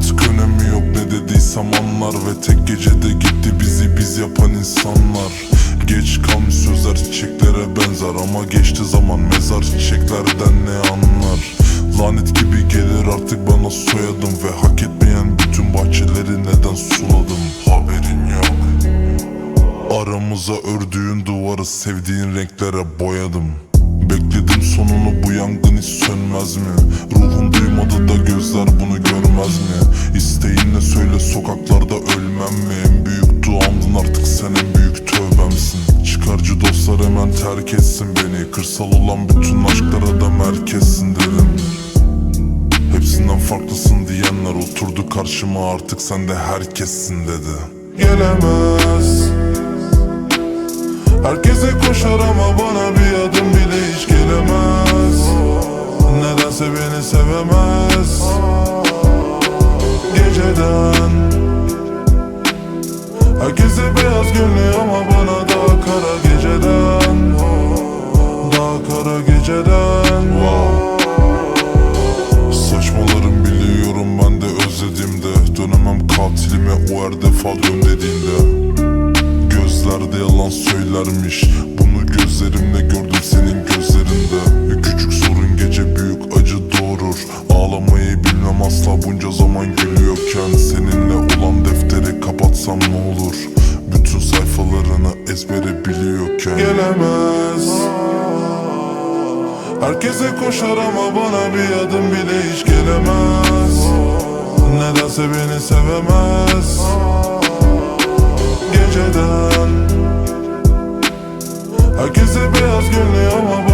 Artık önemi yok ne dediysem anlar Ve tek gecede gitti bizi biz yapan insanlar. Geç kalmış sözler çiçeklere benzer Ama geçti zaman mezar çiçeklerden ne anlar? Lanet gibi gelir artık bana soyadım Ve hak etmeyen bütün bahçeleri neden suladım? Haberin yok. Aramıza ördüğün duvarı sevdiğin renklere boyadım. Bekledim sonunu bu yangın hiç sönmez mi? Ruhum duymadı da gözler bunu mi? İsteğinle söyle sokaklarda ölmem mi? En büyük duamdın artık sen en büyük tövbemsin. Çıkarcı dostlar hemen terk etsin beni. Kırsal olan bütün aşklara da merkezsin dedim Hepsinden farklısın diyenler oturdu karşıma artık sen de herkessin dedi. Gelemez. Herkese koşar ama bana Geceden. Herkese beyaz gönlü ama bana daha kara geceden. Daha kara geceden. Saçmalarım biliyorum ben de özlediğimde Dönemem katilime o her defa dön dediğinde. Gözlerde yalan söylermiş. Bunu gözlerimle gördüm senin gözlerinde. Küçük sorun gece büyük acı doğurur. Ağlamayı bilmem asla bunca Gelemez Herkese koşar ama bana bir adım bile hiç gelemez. Nedense beni sevemez. Geceden. Herkese beyaz gönlü ama